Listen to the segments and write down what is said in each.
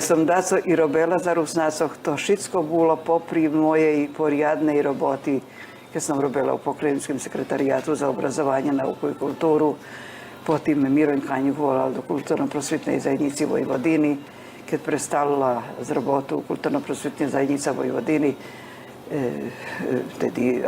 Сондаco i robila za Rusnacoh, to šitsko bilo poprije moje i porjadne i roboti, jer sam robila u pokleničkim sekretarijatu za obrazovanje, nauku i kulturu, potim Miron Kanju volal do kulturno-prosvjetne zajednici Vojvodini, kad prestalila z robotu u kulturno-prosvjetne zajednica Vojvodini, e, tedi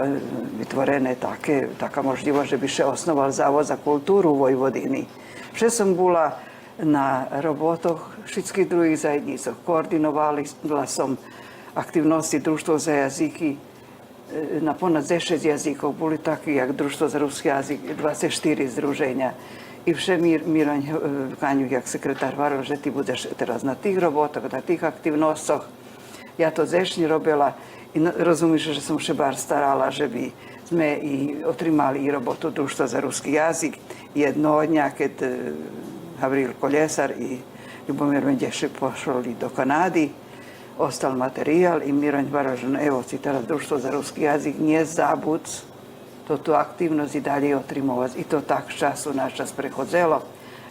vytvorene také, taká možljivost, že bi še osnoval Zavod za kulturu u Vojvodini. Še sam bila na robotoch všetkých druhých zajednicov. Koordinovali som aktivnosti Društvo za jazyky e, na ponad 10 jazykov. Boli takí, jak Društvo za ruski jazyk, 24 združenja. I vše Mir, Miroň e, Kanjuk, jak sekretar varil, že ti budeš teraz na tých robotoch, na tých aktivnostoch. Ja to zešnji robila i no- rozumiš, že som še bar starala, že by sme i otrimali i robotu Društva za ruski jazyk. Jedno od dňa, keď e, Gavril Koljesar i Ljubomir Menđešek pošli do Kanadi, ostal materijal i Miranj Varažan, evo teraz društvo za ruski jazik, nije zabuc, to tu aktivnost i dalje otrimovac. I to tak času na čas prehodzelo.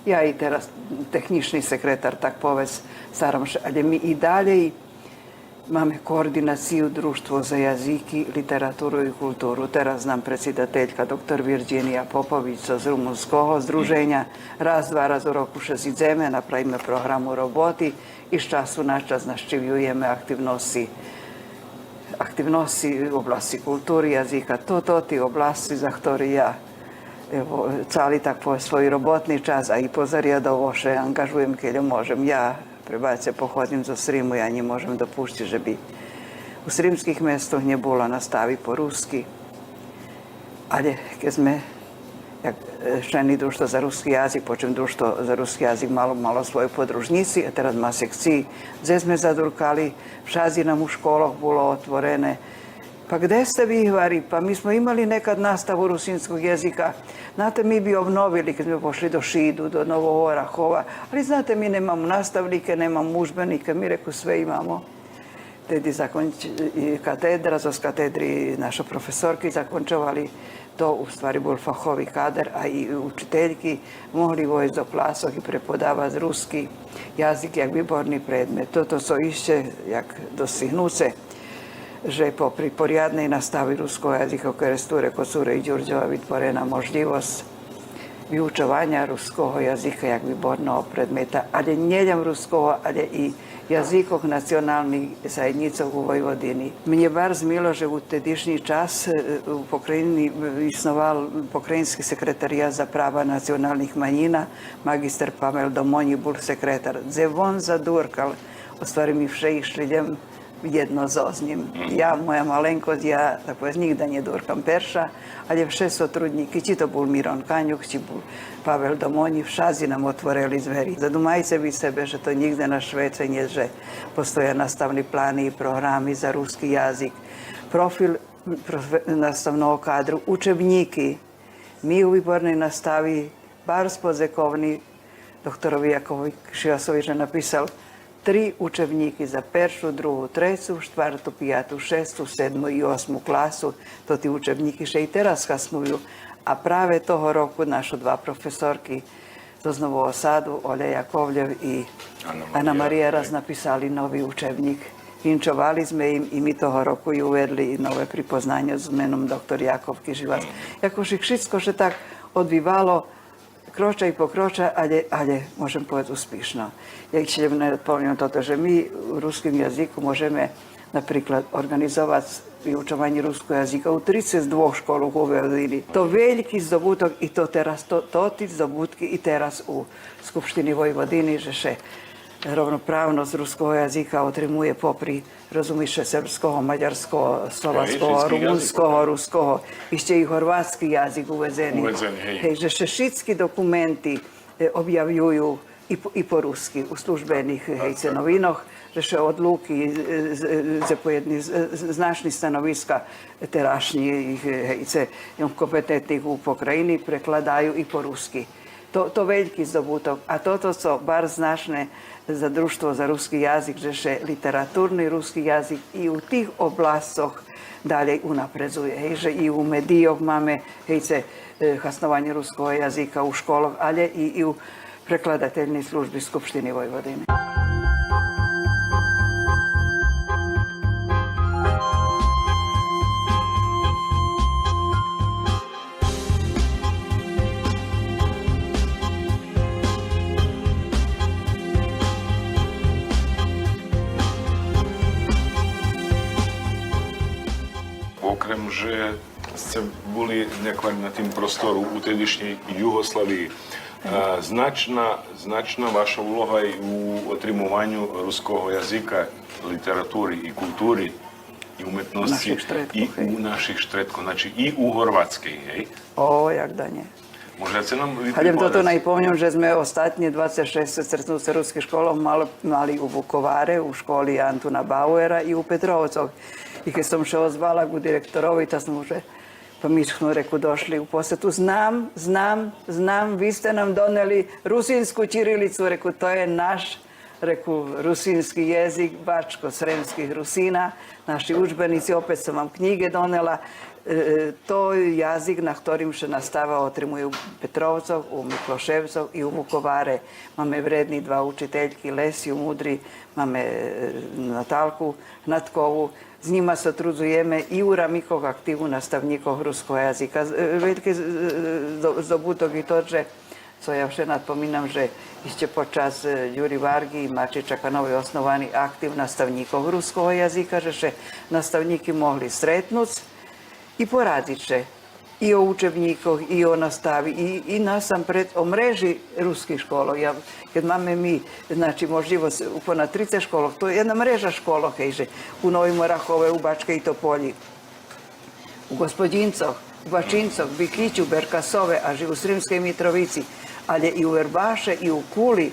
Ja i teraz tehnični sekretar tak povez staram še, ali mi i dalje Máme koordinaciju Društvo za jazyky, literaturu i kulturu. Teraz nám predsjedateljka dr. Virginija Popović z Rumunského združenja. Raz, dva raz u roku šezideme, napravíme programu roboti i z času na čas naščivjujeme aktivnosti aktivnosti u oblasti kulturi jazika. To, to ti oblasti za ktorý ja evo, cali tak po svoj robotni čas, a i pozariadovo še angažujem, keď môžem ja prebace pohodnim do Srimu, ja njim možem dopušti, že bi u srimskih mjestoh nje bila nastavi po ruski. Ali kad sme jak e, členi društva za ruski jazik, počem društvo za ruski jazik malo, malo svojoj podružnici, a teraz ma sekciji, zezme zadurkali, šazina u školok bilo otvorene, pa gde ste vi vari? Pa mi smo imali nekad nastavu rusinskog jezika. Znate, mi bi obnovili kad smo pošli do Šidu, do Novog Orahova. Ali znate, mi nemamo nastavnike, nemamo užbenike. Mi reku sve imamo. Tedy zakonč, katedra, z katedri naša profesorki zakončovali to u stvari bol fachovi kader, a i učiteljki mogli vojsť do klasoh i prepodavati ruski jazik jak výborný predmet. Toto so išće jak dostignuce že po priporiadnej nastavi ruskojazykovke resture Kocure i Đurđeva vytvorena možljivost vyučovanja ruskog jazika jak výborného predmeta, ale ne len ruského, ale i jazikov nacionalnih zajednicov u Vojvodini. Mnje bar zmilo, že u tedišnji čas u pokrajini isnoval pokrajinski sekretarija za prava nacionalnih manjina, magister Pavel Domonji, bul sekretar. Zevon zadurkal, ostvarimivše ih šiljem jedno z ním. Ja, moja malenkost, ja tak povedz, nikda nedorkam perša, ale vše sotrudníky, či to bol Miron Kanjuk, či bol Pavel Domoni, všazi nam otvorili zveri. Zadumajte vi sebe, že to nigde na Švece nie, že postoje nastavni plani i programi za ruski jazik. Profil nastavnog kadru, učebniki. Mi u výbornej nastavi, bar spozekovni, doktorovi Jakovi Šivasović je napisal три учебники за першу, другу, третю, четверту, п'яту, шесту, седму і восьму класу, то ті учебники ще й зараз хасную. А праве того року наші два професорки з Нового Саду, Оля Яковлєв і Анна Марія раз написали новий учебник. Інчували ми їм і ми того року і уведли і нове припознання з іменом доктор Яков Кижівач. Якось їх все так одвівало kroča i pokroča, ale, ale môžem povedať úspešno. Ja ešte poviem toto, že my v ruským jazyku môžeme napríklad organizovať vyučovanie ruského jazyka u 32 školu u Vojvodini. To veľký zdobutok i to teraz, to, to tí zdobutky i teraz u Skupštini Vojvodiny, že še ravnopravnost ruskog jezika otrimuje popri, razumiše, srpskog, mađarskog, slovačkog, rumunskog, ruskog, išće i horvatski jazik uvezeni. uvezeni hej. Šešitski dokumenti objavljuju i po, i po ruski u službenih hejcenovinoh, že še odluki za pojedni značni stanoviska terašnjih hejce kompetentnih u Pokrajini prekladaju i po ruski. To, to veľký zdobutok. A toto so bar značné za društvo za ruski jazik, že še literatúrny ruski jazik i u tých oblastoch dalej unapredzuje. Hej, že i u medijoch máme hejce hasnovanje ruského jazika u školoch, ale i, i u prekladateljnej službi Skupštini Vojvodine. że це були як на тим простору у тодішній Югославії. Значна значна ваша влога і у отримуванню руського язика, літератури і культури, і у метності, і у наших штретках, значить і у горватській. О, як да ні. Môžete nám Hadem toto najpomňom, že sme ostatní 26 srcnú sa ruských školov mal, mali u Vukovare, u školy Antuna Bauera i u Petrovcov. I keď som še ozvala ku direktorovi, ta smo že pomišljeno reku došli u posetu. Znam, znam, znam, vi ste nam doneli rusinsku čirilicu. Reku, to je naš reku, rusinski jezik, bačko-sremskih Rusina. Naši učbenici, opet sam vam knjige donela. E, to je jazik na ktorým še nastava otrimuju u Petrovcov, u Mikloševcov i u Vukovare. Máme vredni dva učiteljki, Lesiju Mudri, máme e, Natalku Hnatkovu. Z njima se trudzujeme i u ramikog aktivu nastavnikov ruskog jazika. E, Veliki z- z- zdobutok i to, že co ja še nadpominam, že ešte počas e, Juri Vargi i Mačića Kanovi osnovani aktiv nastavnikov ruskog jazika, že še nastavniki mogli sretnuc i poradit će i o učebnikoh, i o nastavi, i, i nasam pred, o mreži ruskih školov. Ja, kad máme mi, znači možljivo se u ponad 30 školov, to je jedna mreža školov, hejže, u Novim Orahove, u Bačke i Topolji, u Gospodincoh, u Bačincoh, Bikiću, Berkasove, a u Srimskej Mitrovici, ali i u Verbaše i u Kuli,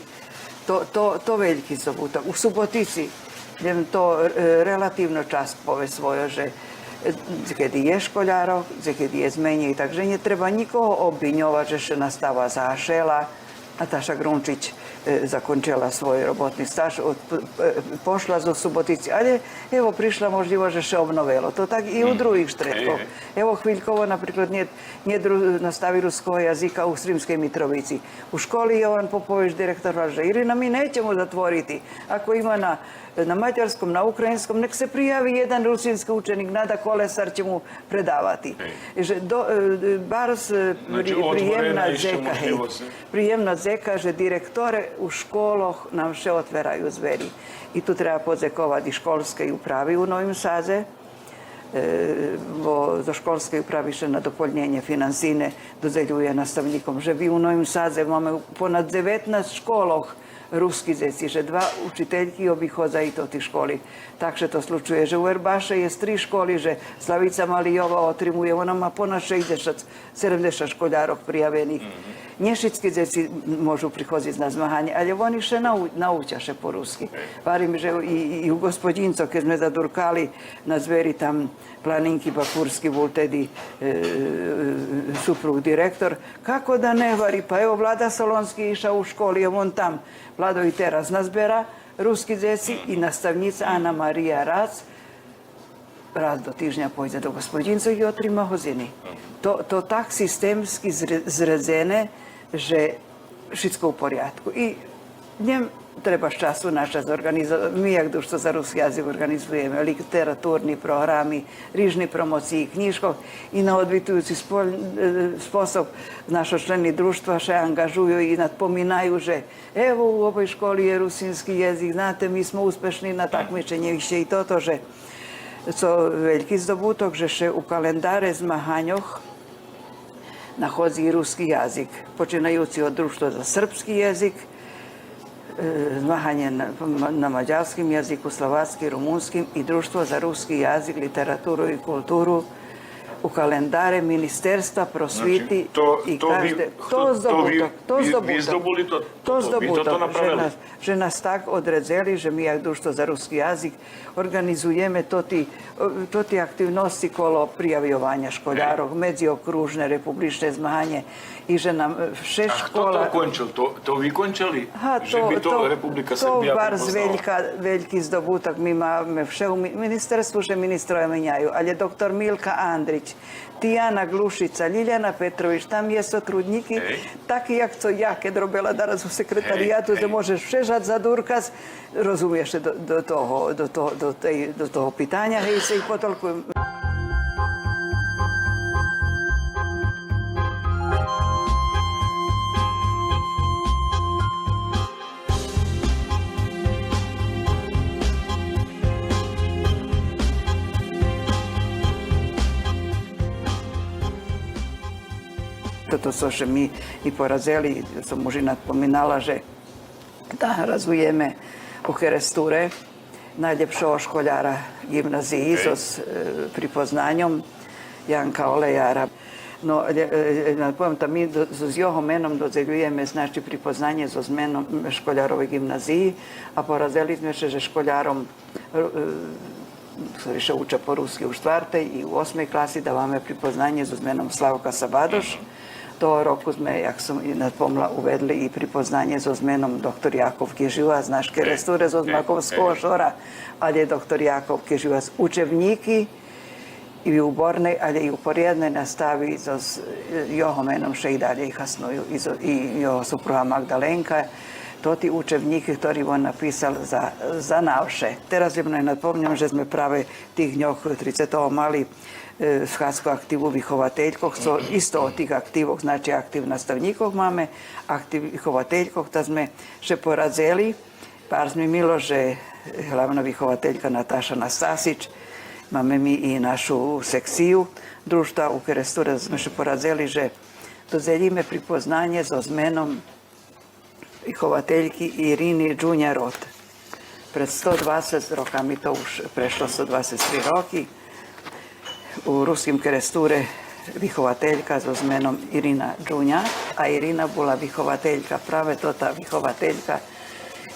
to, to, to veliki zobutak. U Subotici, gdje to e, relativno čas pove svoje, že e, je školjaro, kiedy je zmenje, takže nie treba nikoho obvinjovati, že še nastava zašela, Nataša Grunčić e, zakončila svoj robotni staž, e, pošla za Subotici, ali evo prišla možljivo, že še obnovelo. To tak i u drugih štretkov. Evo Hviljkovo, napríklad, nie, nie dru, nastavi ruskog jazika u Srimskej Mitrovici. U školi Jovan Popović, direktor, kaže, Irina, mi nećemo zatvoriti. Ako ima na, na mađarskom, na ukrajinskom, nek se prijavi jedan rusinski učenik, Nada Kolesar će mu predavati. Že do, e, Bars e, Znači, pri- prijemna zeka, hej. Prijemna zeka, že direktore u školoh nam še otverajú zveri. I tu treba podzekovať i školskej upravi u Novim Saze, e, bo do školskej upravi še na dopoľnjenje finansine dodeljuje nastavnikom, že vi u Novim Sadze máme ponad 19 školoh ruski zeci, že dva učiteljki obihodzají to ti školi. Takže to slučuje, že u Erbaše je tri školi, že Slavica Malijova otrimuje, ona má ponad 60, 70 školjárok prijavených. Nješicki zeci môžu prichodziť na zmahanie, ale oni še nau, naučaše po rusky. Varim, že i, i u gospodinco, keď sme zadurkali na zveri tam planinki Bakurski bol tedy e, e, suprug direktor, kako da ne vari, pa evo Vlada Solonski išao u školi, on tam, Vlado i teraz nazbera, ruski zeci i nastavnica Ana Marija Rac, raz do týždňa pôjde do gospodinca i otrima hoziny. To, to tak sistemski zre- zredzené, že všetko u poriadku. I njem treba z času na čas. Mi, jak društvo za ruski jazik, organizujeme literaturni programi, rižni promociji knjižkov i na odbitujući e, sposob naše členi društva še angažuju i nadpominaju, že evo u ovoj školi je rusinski jezik, znate, mi smo uspešni na takmičenje i toto, že co veľký zdobutok, že še u kalendare zmahanjoh nachodzi i ruski jazik, počinajúci od društva za srpski jezik, e, zmahanje na, na mađarskim jeziku, slovatskim, rumunskim i društvo za ruski jazik, literaturu i kulturu u kalendare Ministerstva prosviti Znači, to- i to vi- každe, to- to to zdobutok, vi- to vi- vi zdobutok. to- to to- vi to zdobutok, to že nas, že nas tak odredzeli, že mi jak društvo za ruski jazik organizujeme to ti, to ti aktivnosti kolo prijavljovanja školjarov, medziokružne, republične zmahanje i že nam e, šest A kto škola... to končil? To, to vi končali? Aha, že by to, Republika to Srbija bar prepoznala? zveljka, veljki zdobutak mi máme vše u mi- ministerstvu, že ministroje menjaju, ali je doktor Milka Andrić, Tijana Glušica, Ljiljana Petrović, tam je sotrudniki, Ej. taki jak co ja, kad robila danas u sekretarijatu, Ej, da ej. možeš všežat za durkaz, rozumiješ do, do, toho, do, toho, do, tej, do toho pitanja, hej, se i potolkujem. to so še mi i porazili, som už inak pominala, že da razvijeme u Keresture najljepšого školjara gimnaziji Okej. s e, pripoznanjom Janka Olejara. No, lje- e, na poviem tam mi do- z jeho menom dodeľujeme znači pripoznanie so zmenom školjarovoj gimnaziji, a porazili sme še, že školjarom ktorí še učia po rusky u štvrtej i u osmej klasi dávame pripoznanie so zmenom Slavka Sabadoš. Toho roku sme, jak som i napomla, uvedli i pripoznanie so zmenom doktor Jakov Keživa z naške resture zo Zmakovského šora, ale je doktor Jakov Keživa z učebníky i u Bornej, ali i u porijednoj nastavi so s jeho menom še i dalje ih hasnuju i, zo- i jeho supruga Magdalenka. To ti učebníky, ktorý on napísal za, za navše. Teraz je mne napomňam, že sme práve tých dňoch 30. mali e, schádzku aktívu vychovateľkoch, co isto od tých aktívok, znači aktív nastavníkov máme, aktív vychovateľkoch, tak sme še poradzeli. Pár sme milo, že hlavná vychovateľka Natáša Nastasič, Máme mi i našu sekciju društva u Keresture, smo še poradzeli, že dozelíme pripoznanje so zmenom vychovateljki Irini Džunjarot. Pred 120 rokami, to už prešlo 123 roki, u ruskim Keresture vychovateljka so zmenom Irina Džunja, a Irina bola vychovateljka, práve to tá vychovateljka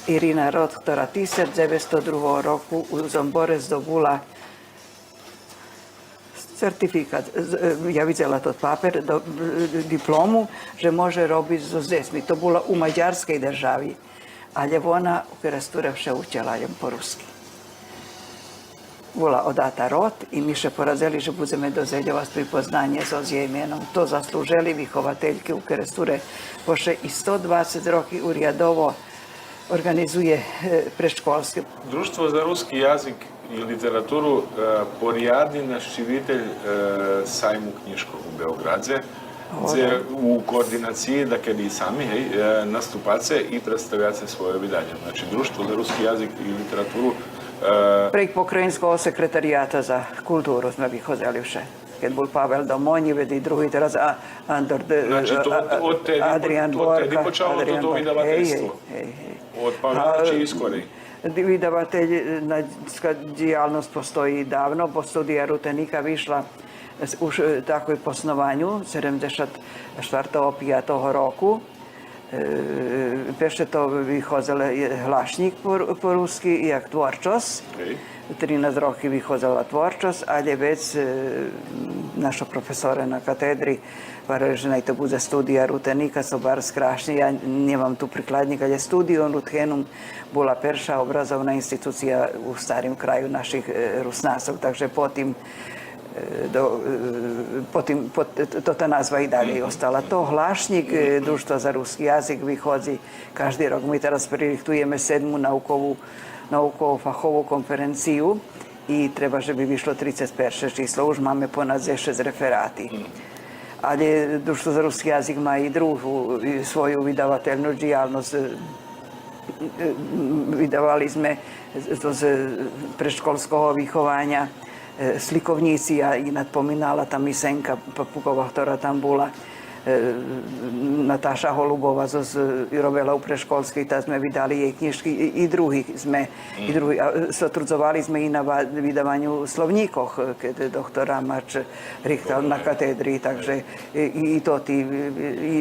Irina Rod, ktorá 1902 roku u Zombore zdobula certifikat, z- ja videla to paper, do, diplomu, že može so zdesmi. To bolo u maďarskej državi. Ale ona u Keresture vše učila jem po rusky. Bola odata rod i mi še porazili, že budeme dozeljovať pripoznanie so s jej menom. To zaslúžili vychovateljke u Keresture. Poše i 120 roki u Rijadovo organizuje e, predškolske Društvo za ruski jazik i literaturu e, porijadi naš živitelj e, sajmu knjiškog u Beogradze, u koordinaciji, da kad i sami hej, e, nastupace i predstavljace svoje vydanje. Znači, Društvo za ruski Prek pokrajinskog sekretarijata za kulturu smo bih ozelivše. Kad bol Pavel Domonjived i drugi teraz a, Andor, znači, to, od tebi, Adrian Borka. Od tebi počalo Adrian to vydavateljstvo? Hej, hej, hej. Od Pavela Čiskori? Vydavateljska dijalnost postoji davno, po studija Rutenika višla už tako i po snovanju 74. 5. roku. Pešte to vychozele je hlašnik po, po rusky, jak tvorčos. Hej. 13 roky vychozela tvorčosť, ale vec e, naša profesora na katedri varali, že naj to bude studija rutenika, so bar skrašni. Ja nemam tu prikladnik, ale studium Ruthenum bola perša obrazovna institucija u starim kraju naših Rusnasov, takže potim do, e, potim, pot, to ta nazva i dalje ostala. To hlašnik e, Društva za ruski jazik vychodzi každý rok. My teraz pririchtujeme sedmu naukovú naukovo-fahovú konferenciju i treba, že by vyšlo 31. číslo. Už máme ponad 6 referáty. Ale Društvo za ruski jazyk má i druhú i svoju vydavateľnú diálnosť. Vydavali sme z, z predškolského vychovania e, slikovníci a inak pomínala tá Misenka Papukova, ktorá tam bola. E, Natáša Holubova zo u preškolskej, tak sme vydali jej knižky i, i druhých sme, i druhý, a sotrudzovali sme i na va- vydavanju slovníkoch, keď doktor Ramač richtal na katedri, takže i, i to tí, i,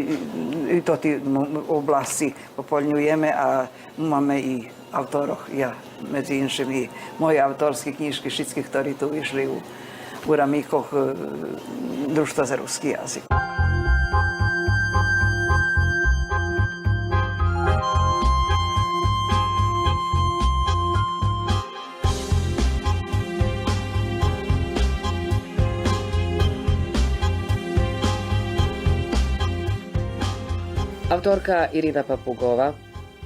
i to tí oblasti popoľňujeme a máme i autorach, ja među inšimi, moje autorske knjiške, všetkih, ktorí tu vyšli u, u ramikoh e, Društva za ruski jazik. Autorka Irina Papugova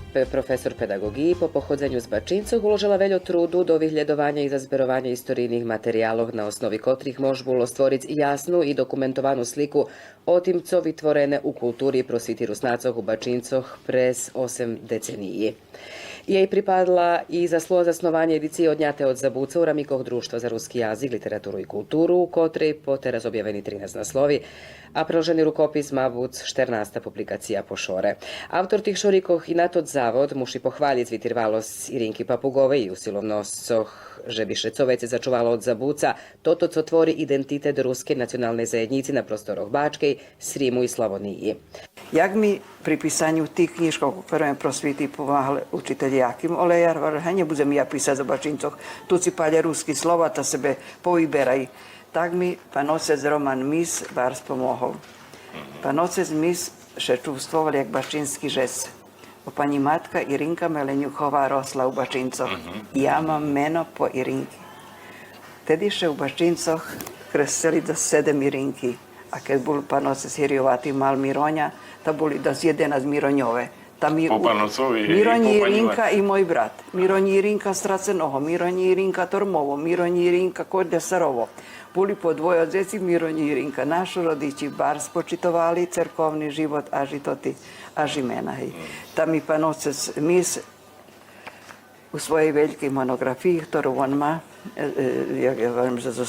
profesor pedagogiji po pohodzenju z Bačincoh, uložila veľo trudu do vyhľadovania i zazberovania istorijných materiálov, na osnovi kotrih bolo stvoriť jasnu i dokumentovanú sliku o tým, co vytvorené u kultúry prosviti Rusnácoch u Bačincoch pres 8 deceniji. Jej pripadla i zasluha zasnovanje edicije odňate od Zabuca u ramikoh Društva za ruski jazik, literaturu i kulturu, u kotrej po teraz objaveni 13 naslovi, a preloženi rukopis Mabuc 14 publikacija po šore. Autor tih šorikoh i natod zavod muši pohvaljic vitirvalos Irinki Papugove i že bi Šecovec začuvalo od Zabuca, toto co tvori identitet ruske nacionalne zajednici na prostoroch Bačkej, Srimu i Slavoniji. Jak mi pri pisanju tih knjižkov, u prvém prosviti pomáhal učitelj Jakim Olejar, var, nebudem ja písať o bačincoch, tu si palje ruský slova, ta sebe povyberaj. Tak mi pan otec Roman Mis bars pomohol. Pan otec Mis še čuvstvoval jak bačinský žec. O pani matka Irinka Meleniuchová rosla u Bačincoch. Ja mám meno po Irinki. Tedy še u Bačincoch kreseli do sedem Irinki. A keď bol pan otec Hirjovatý mal Mironja, to boli do 11 Mironjove. Tam je Po panocovi i moj brat. Mironji Irinka Stracenoho, Mironji Irinka Tormovo, Mironji Irinka Kordesarovo. Boli po dvoje od djeci Mironji Irinka. Naši rodiči bar spočitovali cerkovni život, a žitoti, a žimena. Hej. Tam mi pan otec mis u svojej veľkej monografii, ktorú on má, e, e, ja, ja viem, že e,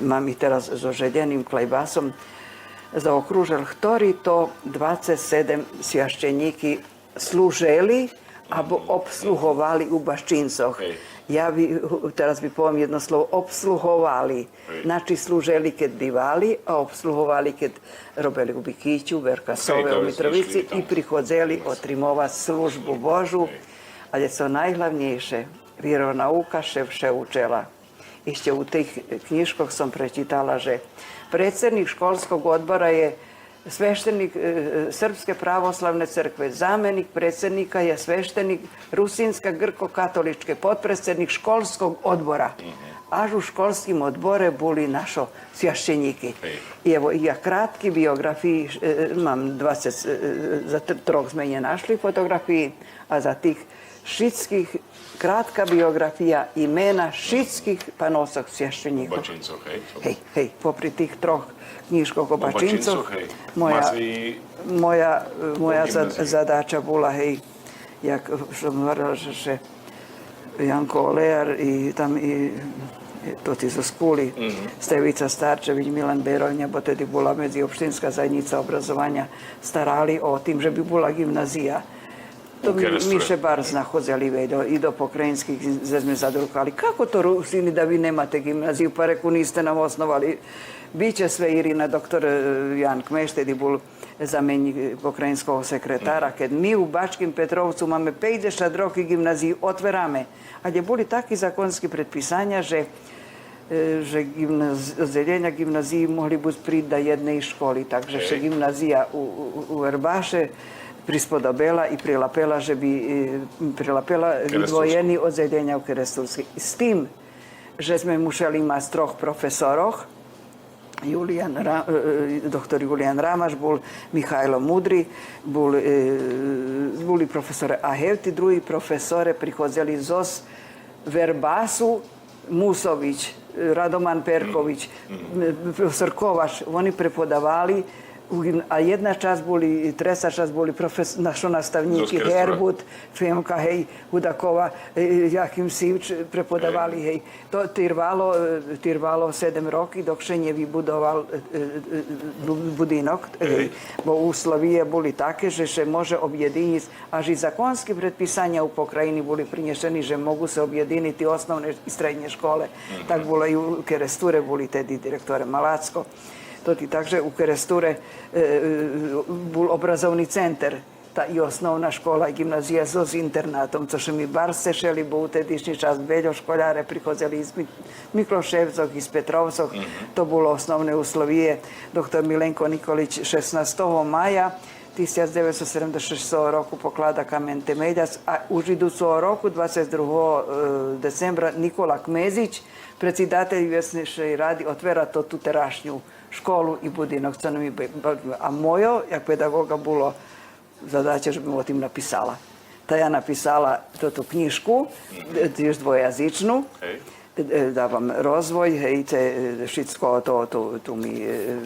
mám ich teraz so žedeným klejbasom, zaokružil, ktorí to 27 sviašteníky slúžili alebo obsluhovali u Baščincoch. Hej. Ja by, teraz by poviem jedno slovo, obsluhovali. Hej. Nači slúžili, keď bývali a obsluhovali, keď robili u Bikiću, Verkasove, u Mitrovici i prichodzeli otrimovať službu Božu. Ale co najhlavnejšie, vieronauka še vše učela. Ešte u tých knižkoch som prečítala, že predsednik školskog odbora je sveštenik e, Srpske pravoslavne crkve, zamenik predsjednika je sveštenik Rusinska grko-katoličke, potpredsjednik školskog odbora. Až u školskim odbore boli našo svjašćeniki. I evo, ja kratki biografiji, e, imam 20, e, za tr- troch sme je našli fotografiji, a za tih šitskih kratka biografija imena šitskih panosog svjašćenika. Bačincoch, hej. Hej, hej, popri tih troch knjižkog o Bačincoch, Bačincoch, hej. moja, moja, moja zad, zadača bola, hej, jak hovorila, že, že Janko Olejar i tam i to ti zo skuli, Stevica Starčević, Milan Berovnja, bo tedy bola medziopštinská zajednica obrazovanja, starali o tim, že bi bola gimnazija. To mi, mi še bar znahodzeli vedo, i do pokrajinskih zezme zadrukali. Kako to Rusini da vi nemate gimnaziju? Pa reku niste nam osnovali. Biće sve Irina, doktor eh, Jan Kmeštedi bol zamenik pokrajinskog sekretara. Kad mi u Bačkim Petrovcu máme 50 roky gimnaziju, otverame. A gdje boli taki zakonski predpisanja, že e, že gimnaz, zeljenja gimnaziji mogli biti priti da jednej školi. Takže še gimnazija u, u, u Erbaše prispodobela i prilapela, že bi e, prilapela vydvojeni od zeljenja u Keresturski. S tim, že sme museli imati troch profesoroch, Julijan, Ra, e, doktor Julijan Ramaš, bol Mihajlo Mudri, bol, e, boli profesore Ahevti, drugi profesore prihodzeli zos Verbasu, Musović, Radoman Perković, profesor Kovaš, oni prepodavali a jedna čas boli, tresa čas boli profes, našo nastavníky Zo Skrestura. Herbut, Femka, hej, Hudakova, e, Jakim Sivč prepodavali, hej. To trvalo, e, trvalo sedem roky, dok še nevybudoval e, e, bu- budinok. Hej. Bo úslovie boli také, že še može objediniť, až i zakonské predpisania u pokrajini boli prinešení, že mogu se objediniti osnovne i strednje škole. Tak bolo i u Keresture, boli tedy direktore Malacko. To ti takže u Keresture e, e, bol obrazovni centar, ta i osnovna škola i gimnazija so s internatom, co še mi bar se šeli, bo u tedišnji čas beljo školjare prihodzeli iz Mi- Mikloševcov, iz Petrovcov, to bolo osnovne uslovije. Doktor Milenko Nikolić 16. maja 1976 roku poklada kamen temeljac, a u Židucu roku 22. decembra Nikola Kmezić, predsjedatelj Vjesnišej radi, otvera to tu terašnju školu i budinok. co nam je be- be- A mojo, jak pedagoga, bilo zadaća, že bym o tim napisala. Ta ja napisala to tu knjižku, tiež dvojazyčnú, Hej. E, dávam rozvoj, hej, te, e, všetko to, tu, tu mi e,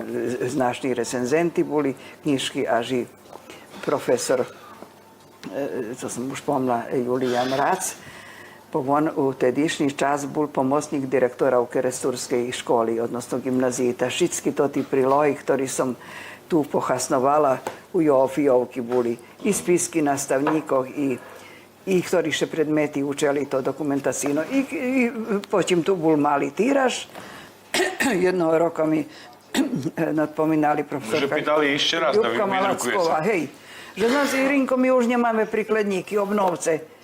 znašní recenzenti boli, knižky až i profesor e, co som už pomla, Julija Mrac, bo on u tedišnji čas bol pomocnik direktora u Keresturskej školi, odnosno gimnaziji Tašicki, to ti priloji, ktorí som tu pohasnovala u Jofijovki boli i spisky nastavníkov, i i ktorí še predmeti učili to dokumentacijno. I, i potom tu bol malý týraž. Jednoho roka mi nadpominali profesorka. Že pýtali ešte raz, da Malacková, sa. hej. Že nás Irinko, my už nemáme prikladníky, obnovce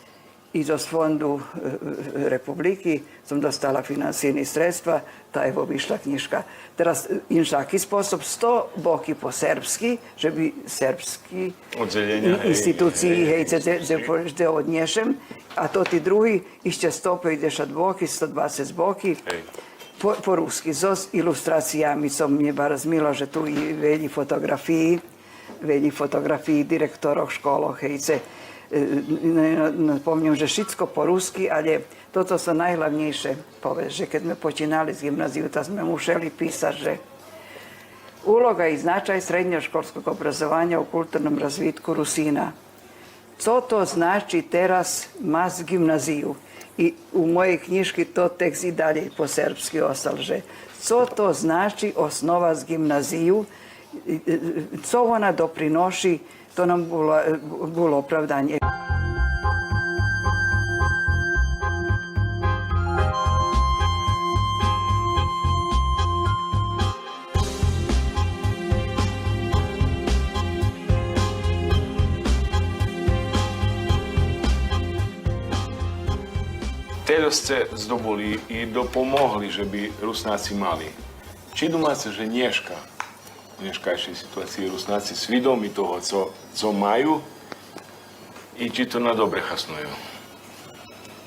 iz fondu e, e, Republiki sam dostala finansijni sredstva, ta je obišla knjiška. Teraz e, in šaki sposob sto boki po serbski, že bi serbski instituciji hejce že odnješem, a to ti drugi išće 150 boki, 120 boki. Po, po ruski, zos ilustracijami sam mi bar razmila, že tu i velji fotografiji, velji fotografiji direktorov školo hejce. Napomňam, že všetko po rusky, ale toto sú najhlavnejšie povedať, že keď sme počínali z gymnáziu, tak sme museli písať, že Uloga i značaj srednjoškolskog obrazovanja u kulturnom razvitku Rusina. Co to znači teraz mas gimnaziju? I u mojej knjiški to tekst i dalje po srpski ostal, že co to znači osnova z gimnaziju, i- i- co ona doprinoši, to nam bilo, bilo opravdanje. Ste zdoboli i dopomohli, že by Rusnáci mali. Či domáce, že Nješka, мешкаючій ситуації руснації свідомі того, що мають, і чи то на добре хаснують.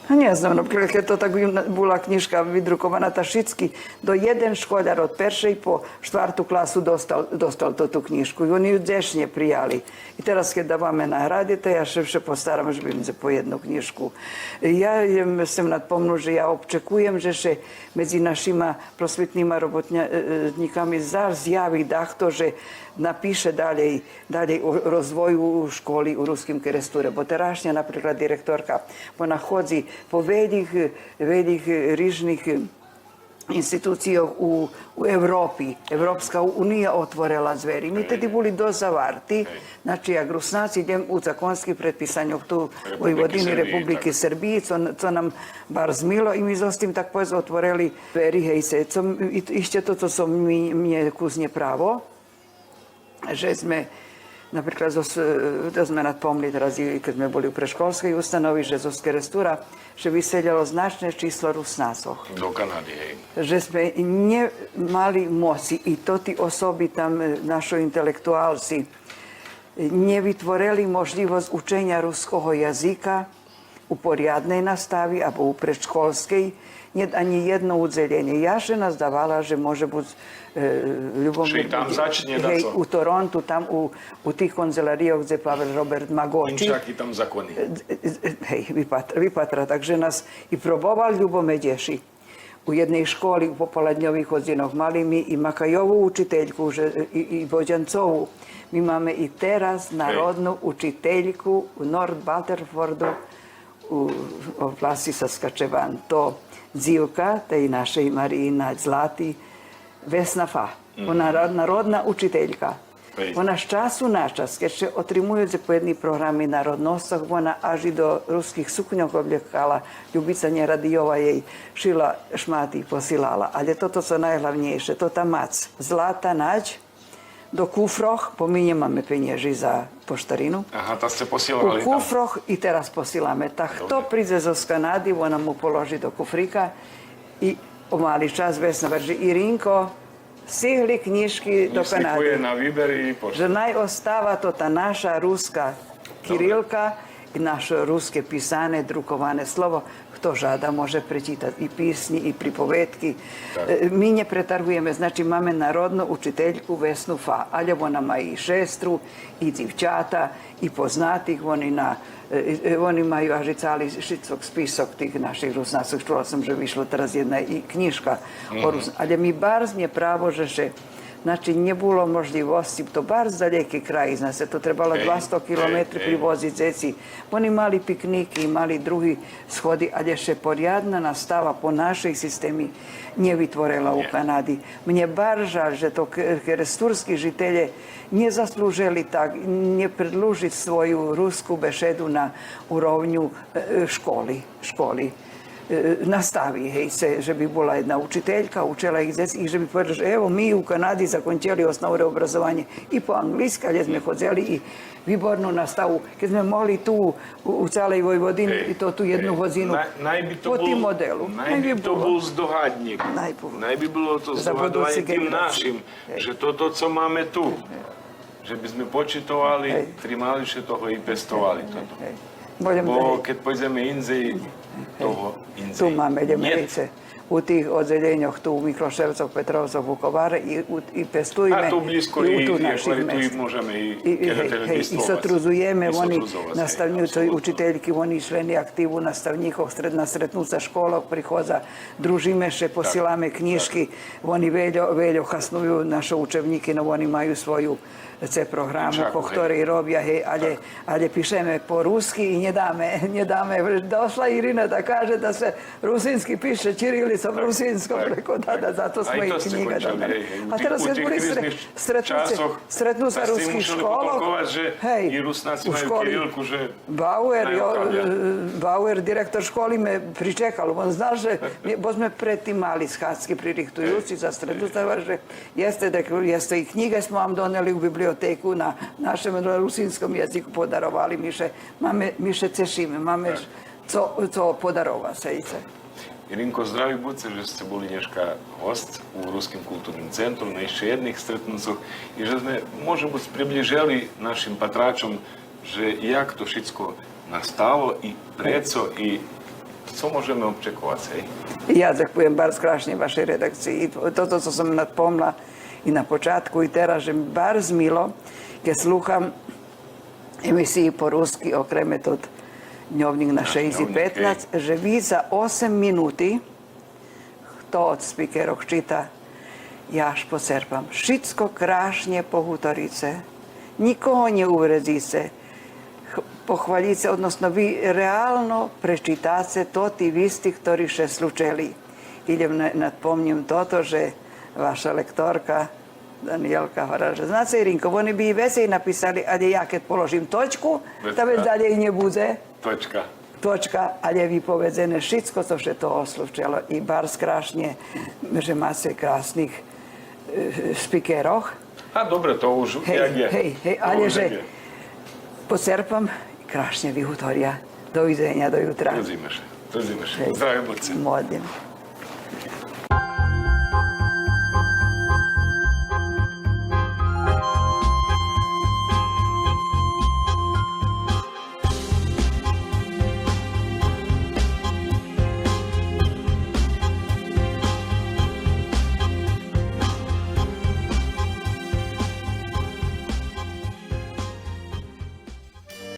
Nie znam, no to tak była kniżka wydrukowana Taszycki. Do jeden szkolar od pierwszej po czwartą klasu dostał, dostał to tu kniżku i oni dziesznie prijali. I teraz, kiedy dawamy nagrady, to ja szybsze postaram, żeby im po jedną kniżku. Ja jestem nadpomnął, że ja obczekuję, że się między naszymi proswitnymi robotnikami zaraz zjawi dach to, że napisze dalej, dalej o rozwoju szkoli u ruskim kresture. Bo teraźnia, na przykład, dyrektorka, ona chodzi po velikih, velikih rižnih institucijah u, u Evropi. Evropska unija otvorila zveri. Mi tedy boli do zavarti. Znači, jak Rusnaci idem u zakonskih predpisanjov tu u Vojvodini Republike tako. Srbiji, co, co nam bar zmilo i mi zostim tak povedz otvorili zveri, hej se. Co, i, ište to, co som mi, mje kuznje pravo, že sme napríklad zo, da sme nadpomli teraz, i keď sme boli u preškolskej ustanovi, že zo Skerestura, že vyseljalo značné číslo Rusnácoch Do Kanady, hej. že sme nemali moci i to ti osoby tam, e, našo intelektuálci, nevytvorili možnosť učenia ruského jazyka u poriadnej nastavi alebo u predškolskej, nie, ani jedno udzielenie. Ja się nazdawała, że może być e, Czyli tam zacznie da co? U Torontu, tam u, u tych koncelariach, gdzie Paweł Robert Magoci. Inczaki tam zakony. E, e, e, hej, wypatra, wypatra. Także nas i próbował Lubomir Dzieszy u jednej szkoli u popołudniowych godzinach mali mi i Makajową uczytelku że, i, i Bodziancową. My mamy i teraz narodną hey. uczytelku u Nord Butterfordu u, u oblasti Saskatchewan. To Дзівка та й нашої Маріїна Злати Веснафа. Вона народна учителька. Вона з часу на час, ще отримує заповідні програми народностях, вона аж і до русських сукньок облякала, Любіця Нерадійова їй шила шмати і посилала. Але то, що найголовніше, то та мац. Злата нач, до куфрох, по мені маємо пенежі за poštarinu. Aha, to ste posielali U kufroch tam. i teraz posílame. Tak Dobre. to príde zo Kanady, ona mu položí do kufrika i o mali čas no, Vesna vrži i Rinko sihli knjiški do Kanade. na Viber i pošta. Že naj ostava to ta naša ruska kirilka Dobre. i naše ruske pisane, drukovane slovo, kto žada može pročitati i pisni i pripovetki. Da. Tak. E, mi nje pretarujeme, znači znaczy mame narodno učiteljku Vesnu Fa, ali nama i šestru i divčata i poznatih, oni na e, e, oni imaju ažicali šicog spisok tih naših rusnacog, čuo sam že teraz jedna i knjiška mm -hmm. mi bar znje pravo že, že Znači, nije bilo možljivosti, to bar za lijeki kraj iz to trebalo okay. 200 km privoziti zeci. Oni mali pikniki mali drugi shodi, ali je še porjadna po našoj sistemi nje vitvorela u Kanadi. Mnje bar žal, to resturski žitelje nje zasluželi tak, nje predlužiti svoju rusku bešedu na urovnju e, školi. školi. nastavi, hej, se, že bi bila jedna učiteljka, učila ih djeci i že bi povedala, že evo mi u Kanadi zakončili osnovne obrazovanje i po angliska, gdje smo hodzeli i výbornú nastavu, keď sme mohli tu u, u celej Vojvodini Ej, i to tu jednu ej, hodinu най- най би то po tým бул- modelu. Най би то був здогадник. Най би- Най би було то За здогадування будущі тим генерації. нашим, Ей. що то, то, що маємо тут. Že by sme počítovali, Ej. trimali še toho i pestovali toto. Hej. Budem Bo dalej. keď pôjdeme inzej, того інзі. Tu mamy jemeljce. U tih odzeljenjah, tu u Mikroševcov, Petrovcov, Vukovara i, u, i pestujme. A tu blisko i, i tu naših mest. Tu možemo i, i, i, hej, i sotruzujeme, oni nastavnjuco i učiteljki, oni členi aktivu nastavnikov, sred, na sretnuca školog prihoza, družime še, posilame knjiški, oni veljo, veljo hasnuju naše učevniki, no oni imaju svoju це програму, по хторій роб'я, але, але пишемо по-русски і не даме, не даме. Дошла Ірина da kaže da se rusinski piše čirilicom, rusinskom, rekao da, da, zato smo i knjiga dobili. hej, hej. A teraz kad boli sretnu sretnu sa da ruskih školom. Rusnaci u imaju školi. Bauer, jo. Bauer, direktor školi me pričekal. On zna, že bo sme predtým mali schádzky pririchtujúci za strednú stavar, že jeste, rekli, jeste i knjige smo vam doneli u biblioteku na našem rusinskom jeziku podarovali. Mi še, máme, my še cešíme, máme co, co podarova sejce. Irinko, zdraví budce, že ste boli dneška host u Ruským kultúrnym centru na ešte jedných stretnúcoch i že sme, môžem byť, približili našim patračom, že jak to všetko nastalo i preco i co môžeme očekovať, hej? Ja ďakujem bar skrašne vašej redakciji. I toto, co sam nadpomla i na počátku i teraz, že mi bar zmilo, keď slucham emisiji po ruski okreme tot Njovnik na 6 i 15, živi za 8 minuti, to od spikerog čita, jaš pocerpam. Šitsko krašnje po hutorice, nikoho nje uvredi se, pohvali se, odnosno vi realno prečitate to ti visti, ktori še slučeli. Idem na, nadpomnjem toto, že vaša lektorka Danielka Haraže. Znate, Irinko, oni bi i vese napisali, ali ja kad položim točku, da već dalje i nje bude. Točka. Točka, ali je vypovedzené všetko, co se to oslovčalo. I bar skrašnje, že má se krásnych e, spikeroch. A dobre, to už hej, jak je. Hej, hej, ale že pocerpam, krašnje vihutorja. Doviđenja do jutra. Razumiš, razumiš. Zdravim se.